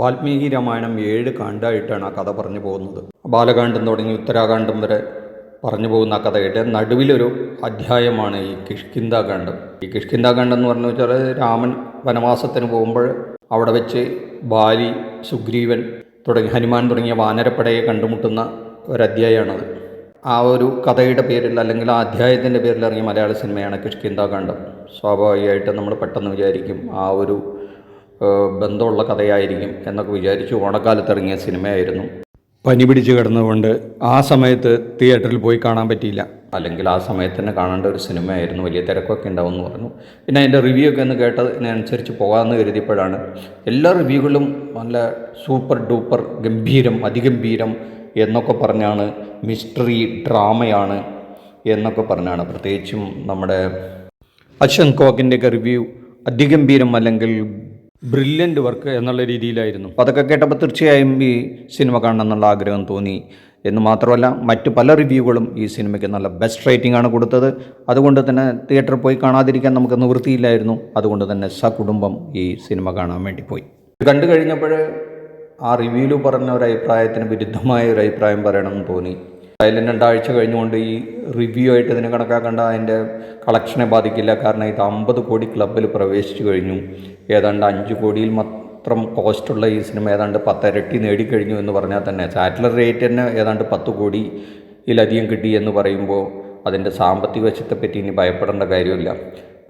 വാൽമീകി രാമായണം ഏഴ് കാണ്ടായിട്ടാണ് ആ കഥ പറഞ്ഞു പോകുന്നത്. ബാലകാന്ഡം തുടങ്ങി ഉത്തരാകാന്ഡം വരെ പറഞ്ഞു പോകുന്ന ആ കഥയുടെ നടുവിലൊരു അധ്യായമാണ് ഈ കിഷ്കിന്താകാന്ഡം ഈ കിഷ്കിന്താകാന്ഡം എന്ന് പറഞ്ഞു വെച്ചാൽ രാമൻ വനവാസത്തിന് പോകുമ്പോൾ അവിടെ വെച്ച് ബാലി സുഗ്രീവൻ തുടങ്ങി ഹനുമാൻ തുടങ്ങിയ വാനരപ്പടയെ കണ്ടുമുട്ടുന്ന ഒരധ്യായമാണത്. ആ ഒരു കഥയുടെ പേരിൽ അല്ലെങ്കിൽ ആ അധ്യായത്തിന്റെ പേരിൽ ഇറങ്ങിയ മലയാള സിനിമയാണ് കിഷ്കിന്താകാന്ഡം സ്വാഭാവികമായിട്ട് നമ്മൾ പെട്ടെന്ന് വിചാരിക്കും ആ ഒരു ബന്ധമുള്ള കഥയായിരിക്കും എന്നൊക്കെ വിചാരിച്ചു ഓണക്കാലത്ത് ഇറങ്ങിയ സിനിമയായിരുന്നു. പനി പിടിച്ച് കിടന്നുകൊണ്ട് ആ സമയത്ത് തിയേറ്ററിൽ പോയി കാണാൻ പറ്റിയില്ല. അല്ലെങ്കിൽ ആ സമയത്ത് തന്നെ കാണേണ്ട ഒരു സിനിമയായിരുന്നു. വലിയ തിരക്കൊക്കെ ഉണ്ടാവും എന്ന് പറഞ്ഞു. പിന്നെ അതിന്റെ റിവ്യൂ ഒക്കെ ഒന്ന് കേട്ടതിനനുസരിച്ച് പോകാമെന്ന് കരുതിയപ്പോഴാണ് എല്ലാ റിവ്യൂകളും നല്ല സൂപ്പർ ഡൂപ്പർ ഗംഭീരം അതിഗംഭീരം എന്നൊക്കെ പറഞ്ഞാണ് മിസ്റ്ററി ഡ്രാമയാണ് എന്നൊക്കെ പറഞ്ഞാണ്. പ്രത്യേകിച്ചും നമ്മുടെ അശ്വന്ത് കോക്കിന്റെയൊക്കെ റിവ്യൂ അതിഗംഭീരം അല്ലെങ്കിൽ ബ്രില്യന്റ് വർക്ക് എന്നുള്ള രീതിയിലായിരുന്നു. അതൊക്കെ കേട്ടപ്പോൾ തീർച്ചയായും ഈ സിനിമ കാണണം എന്നുള്ള ആഗ്രഹം തോന്നി. എന്ന് മാത്രമല്ല മറ്റു പല റിവ്യൂകളും ഈ സിനിമയ്ക്ക് നല്ല ബെസ്റ്റ് റേറ്റിംഗ് ആണ് കൊടുത്തത്. അതുകൊണ്ട് തന്നെ തിയേറ്ററിൽ പോയി കാണാതിരിക്കാൻ നമുക്ക് നിവൃത്തിയില്ലായിരുന്നു. അതുകൊണ്ട് തന്നെ സകുടുംബം ഈ സിനിമ കാണാൻ വേണ്ടി പോയി. കണ്ടു കഴിഞ്ഞപ്പോൾ ആ റിവ്യൂവിൽ പറഞ്ഞ ഒരു അഭിപ്രായത്തിന് വിരുദ്ധമായ ഒരു അഭിപ്രായം പറയണമെന്ന് തോന്നി. അതിൽ രണ്ടാഴ്ച കഴിഞ്ഞുകൊണ്ട് ഈ റിവ്യൂ ആയിട്ട് ഇതിനെ കണക്കാക്കേണ്ട അതിന്റെ കളക്ഷനെ ബാധിക്കില്ല. കാരണം ഇത് അമ്പത് കോടി ക്ലബിൽ പ്രവേശിച്ചു കഴിഞ്ഞു. ഏതാണ്ട് അഞ്ച് കോടിയിൽ മാത്രം കോസ്റ്റുള്ള ഈ സിനിമ ഏതാണ്ട് പത്തരട്ടി നേടിക്കഴിഞ്ഞു എന്ന് പറഞ്ഞാൽ തന്നെ. സാറ്റലൈറ്റ് റേറ്റ് തന്നെ ഏതാണ്ട് പത്ത് കോടിയിലധികം കിട്ടി എന്ന് പറയുമ്പോൾ അതിന്റെ സാമ്പത്തിക വശത്തെപ്പറ്റി ഇനി ഭയപ്പെടേണ്ട കാര്യമില്ല.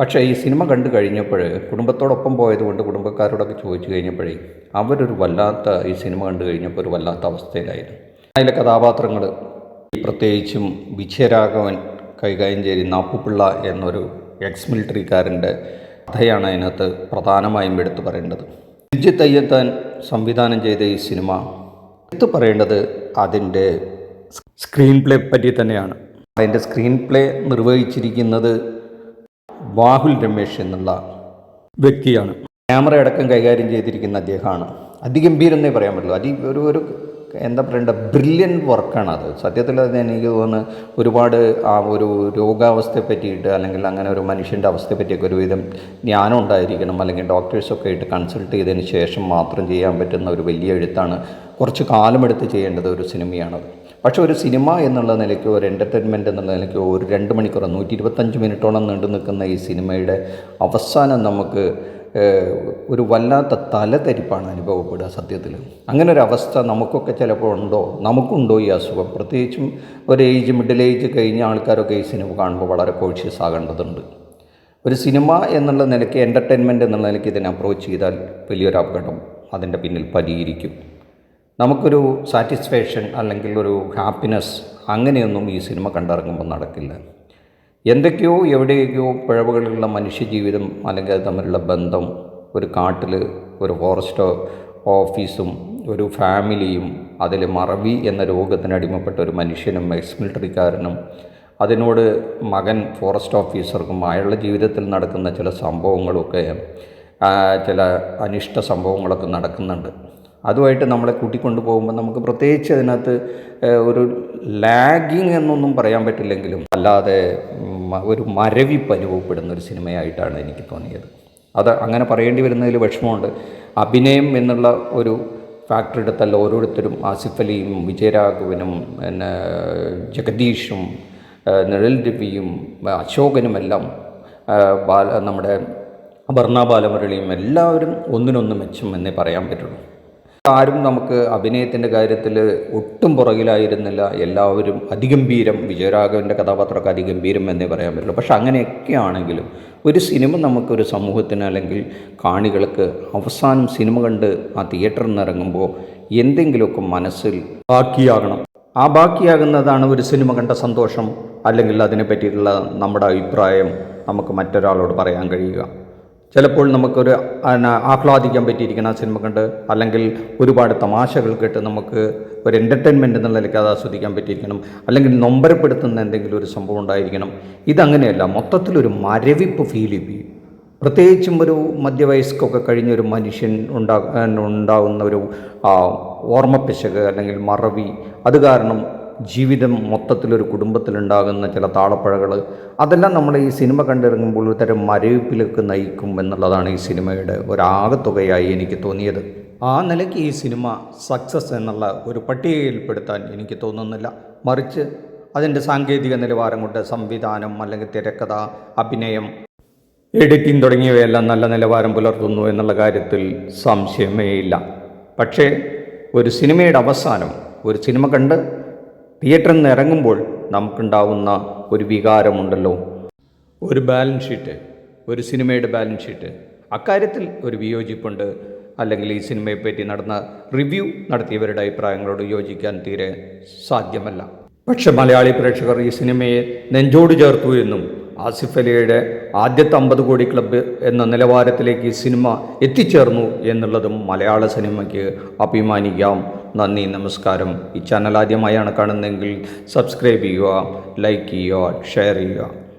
പക്ഷേ ഈ സിനിമ കണ്ടു കഴിഞ്ഞപ്പോൾ കുടുംബത്തോടൊപ്പം പോയതുകൊണ്ട് കുടുംബക്കാരോടൊക്കെ ചോദിച്ചു കഴിഞ്ഞപ്പോഴേ അവരൊരു വല്ലാത്ത ഈ സിനിമ കണ്ടു കഴിഞ്ഞപ്പോൾ ഒരു വല്ലാത്ത അവസ്ഥയിലായിരുന്നു. അതിലെ കഥാപാത്രങ്ങൾ പ്രത്യേകിച്ചും വിജയരാഘവൻ കൈകാര്യം ചെയ്യുന്ന അപ്പുപിള്ള എന്നൊരു എക്സ് മിലിറ്ററിക്കാരന്റെ കഥയാണ് അതിനകത്ത് പ്രധാനമായും എടുത്തു പറയേണ്ടത്. വിജിത്ത് അയ്യത്താൻ സംവിധാനം ചെയ്ത ഈ സിനിമ എടുത്തു പറയേണ്ടത് അതിന്റെ സ്ക്രീൻ പ്ലേ പറ്റി തന്നെയാണ്. അതിന്റെ സ്ക്രീൻ പ്ലേ നിർവഹിച്ചിരിക്കുന്നത് ബാഹുൽ രമേശ് എന്നുള്ള വ്യക്തിയാണ്. ക്യാമറ അടക്കം കൈകാര്യം ചെയ്തിരിക്കുന്ന അദ്ദേഹമാണ്. അതിഗംഭീരം എന്നേ പറയാൻ പറ്റുള്ളൂ. അതി ഒരു ഒരു എന്താ പറയേണ്ട ബ്രില്യൻ വർക്കാണ് അത്. സത്യത്തിൽ അത് എനിക്ക് തോന്നുന്നു ഒരുപാട് ആ ഒരു രോഗാവസ്ഥയെ പറ്റിയിട്ട് അല്ലെങ്കിൽ അങ്ങനെ ഒരു മനുഷ്യന്റെ അവസ്ഥയെ പറ്റിയൊക്കെ ഒരുവിധം ജ്ഞാനം ഉണ്ടായിരിക്കണം. അല്ലെങ്കിൽ ഡോക്ടേഴ്സൊക്കെ ആയിട്ട് കൺസൾട്ട് ചെയ്തതിന് ശേഷം മാത്രം ചെയ്യാൻ പറ്റുന്ന ഒരു വലിയ എഴുത്താണ് കുറച്ച് കാലമെടുത്ത് ചെയ്യേണ്ടത് ഒരു സിനിമയാണത്. പക്ഷേ ഒരു സിനിമ എന്നുള്ള നിലയ്ക്ക് ഒരു എന്റർടൈൻമെന്റ് എന്നുള്ള നിലയ്ക്ക് ഒരു രണ്ട് മണിക്കൂർ നൂറ്റി ഇരുപത്തഞ്ച് മിനിറ്റോളം നീണ്ടു നിൽക്കുന്ന ഈ സിനിമയുടെ അവസാനം നമുക്ക് ഒരു വല്ലാത്ത തലതെരിപ്പാണ് അനുഭവപ്പെടുക സത്യത്തിൽ. അങ്ങനെ ഒരു അവസ്ഥ നമുക്കൊക്കെ ചിലപ്പോൾ ഉണ്ടോ? നമുക്കുണ്ടോ ഈ അസുഖം? പ്രത്യേകിച്ചും ഒരു ഏജ് മിഡിൽ ഏജ് കഴിഞ്ഞ ആൾക്കാരൊക്കെ ഈ സിനിമ കാണുമ്പോൾ വളരെ കോഴ്ഷ്യസ് ആകേണ്ടതുണ്ട്. ഒരു സിനിമ എന്നുള്ള നിലയ്ക്ക് എന്റർടൈൻമെന്റ് എന്നുള്ള നിലയ്ക്ക് ഇതിനെ അപ്രോച്ച് ചെയ്താൽ വലിയൊരു അപകടം അതിന്റെ പിന്നിൽ പരിഹരിക്കും നമുക്കൊരു സാറ്റിസ്ഫാക്ഷൻ അല്ലെങ്കിൽ ഒരു ഹാപ്പിനെസ് അങ്ങനെയൊന്നും ഈ സിനിമ കണ്ടിറങ്ങുമ്പോൾ നടക്കില്ല. എന്തൊക്കെയോ എവിടെയൊക്കെയോ പിഴവുകളുള്ള മനുഷ്യജീവിതം അല്ലെങ്കിൽ അത് തമ്മിലുള്ള ബന്ധം ഒരു കാട്ടിൽ ഒരു ഫോറസ്റ്റ് ഓഫീസും ഒരു ഫാമിലിയും അതിൽ മറവി എന്ന രോഗത്തിന് അടിമപ്പെട്ട ഒരു മനുഷ്യനും എക്സ് മിലിറ്ററിക്കാരനും അതിനോട് മകൻ ഫോറസ്റ്റ് ഓഫീസർക്കും അയാളുടെ ജീവിതത്തിൽ നടക്കുന്ന ചില സംഭവങ്ങളൊക്കെ ചില അനിഷ്ട സംഭവങ്ങളൊക്കെ നടക്കുന്നുണ്ട്. അതുമായിട്ട് നമ്മളെ കൂട്ടിക്കൊണ്ടു പോകുമ്പോൾ നമുക്ക് പ്രത്യേകിച്ച് അതിനകത്ത് ഒരു ലാഗിങ് എന്നൊന്നും പറയാൻ പറ്റില്ലെങ്കിലും അല്ലാതെ ഒരു മരവിപ്പ് അനുഭവപ്പെടുന്ന ഒരു സിനിമയായിട്ടാണ് എനിക്ക് തോന്നിയത്. അത് അങ്ങനെ പറയേണ്ടി വരുന്നതിൽ വിഷമമുണ്ട്. അഭിനയം എന്നുള്ള ഒരു ഫാക്ടർ എടുത്താൽ ഓരോരുത്തരും ആസിഫ് അലിയും വിജയരാഘവനും പിന്നെ ജഗദീഷും നിഴൽ രവിയും അശോകനുമെല്ലാം ബാല നമ്മുടെ അപർണ ബാലമുരളിയും എല്ലാവരും ഒന്നിനൊന്ന് മെച്ചം എന്നേ പറയാൻ പറ്റുള്ളൂ. ആരും നമുക്ക് അഭിനയത്തിന്റെ കാര്യത്തിൽ ഒട്ടും പുറകിലായിരുന്നില്ല. എല്ലാവരും അതിഗംഭീരം വിജയരാഘവന്റെ കഥാപാത്രമൊക്കെ അതിഗംഭീരം എന്നേ പറയാൻ പറ്റുള്ളൂ. പക്ഷെ അങ്ങനെയൊക്കെ ആണെങ്കിലും ഒരു സിനിമ നമുക്കൊരു സമൂഹത്തിന് അല്ലെങ്കിൽ കാണികൾക്ക് അവസാനം സിനിമ കണ്ട് ആ തിയേറ്ററിൽ നിന്ന് ഇറങ്ങുമ്പോൾ എന്തെങ്കിലുമൊക്കെ മനസ്സിൽ ബാക്കിയാകണം. ആ ബാക്കിയാകുന്നതാണ് ഒരു സിനിമ കണ്ട സന്തോഷം അല്ലെങ്കിൽ അതിനെ പറ്റിയിട്ടുള്ള നമ്മുടെ അഭിപ്രായം നമുക്ക് മറ്റൊരാളോട് പറയാൻ കഴിയുക. ചിലപ്പോൾ നമുക്കൊരു ആഹ്ലാദിക്കാൻ പറ്റിയിരിക്കണം ആ സിനിമ കണ്ട് അല്ലെങ്കിൽ ഒരുപാട് തമാശകൾ കേട്ട് നമുക്ക് ഒരു എന്റർടൈൻമെന്റ് എന്നുള്ള നിലയ്ക്ക് അത് ആസ്വദിക്കാൻ പറ്റിയിരിക്കണം. അല്ലെങ്കിൽ നൊമ്പരപ്പെടുത്തുന്ന എന്തെങ്കിലും ഒരു സംഭവം ഉണ്ടായിരിക്കണം. ഇതങ്ങനെയല്ല മൊത്തത്തിലൊരു മരവിപ്പ് ഫീൽ ചെയ്യും. പ്രത്യേകിച്ചും ഒരു മധ്യവയസ്കൊക്കെ കഴിഞ്ഞ ഒരു മനുഷ്യൻ ഉണ്ടാ ഉണ്ടാകുന്ന ഒരു ഓർമ്മപ്പിശക് അല്ലെങ്കിൽ മറവി. അത് കാരണം ജീവിതം മൊത്തത്തിലൊരു കുടുംബത്തിലുണ്ടാകുന്ന ചില താളപ്പഴകൾ അതെല്ലാം നമ്മൾ ഈ സിനിമ കണ്ടിറങ്ങുമ്പോൾ ഒരു തരം മരവിപ്പിലേക്ക് നയിക്കും എന്നുള്ളതാണ് ഈ സിനിമയുടെ ഒരാകത്തുകയായി എനിക്ക് തോന്നിയത്. ആ നിലയ്ക്ക് ഈ സിനിമ സക്സസ് എന്നുള്ള ഒരു പട്ടികയിൽപ്പെടുത്താൻ എനിക്ക് തോന്നുന്നില്ല. മറിച്ച് അതിന്റെ സാങ്കേതിക നിലവാരം കൊണ്ട് സംവിധാനം അല്ലെങ്കിൽ തിരക്കഥ അഭിനയം എഡിറ്റിംഗ് തുടങ്ങിയവയെല്ലാം നല്ല നിലവാരം പുലർത്തുന്നു എന്നുള്ള കാര്യത്തിൽ സംശയമേയില്ല. പക്ഷേ ഒരു സിനിമയുടെ അവസാനം ഒരു സിനിമ കണ്ട് തിയേറ്ററിൽ നിന്ന് ഇറങ്ങുമ്പോൾ നമുക്കുണ്ടാവുന്ന ഒരു വികാരമുണ്ടല്ലോ. ഒരു ബാലൻസ് ഷീറ്റ് ഒരു സിനിമയുടെ ബാലൻസ് ഷീറ്റ് അക്കാര്യത്തിൽ ഒരു വിയോജിപ്പുണ്ട്. അല്ലെങ്കിൽ ഈ സിനിമയെപ്പറ്റി നടന്ന റിവ്യൂ നടത്തിയവരുടെ അഭിപ്രായങ്ങളോട് യോജിക്കാൻ തീരെ സാധ്യമല്ല. പക്ഷെ മലയാളി പ്രേക്ഷകർ ഈ സിനിമയെ നെഞ്ചോട് ചേർത്തു എന്നും ആസിഫ് അലിയുടെ ആദ്യത്തെ അമ്പത് കോടി ക്ലബ്ബ് എന്ന നിലവാരത്തിലേക്ക് ഈ സിനിമ എത്തിച്ചേർന്നു എന്നുള്ളതും മലയാള സിനിമയ്ക്ക് അഭിമാനിക്കാം. നന്ദി നമസ്കാരം. ഈ ചാനൽ ആദ്യമായാണ് കാണുന്നതെങ്കിൽ സബ്സ്ക്രൈബ് ചെയ്യുക ലൈക്ക് ചെയ്യുക ഷെയർ ചെയ്യുക.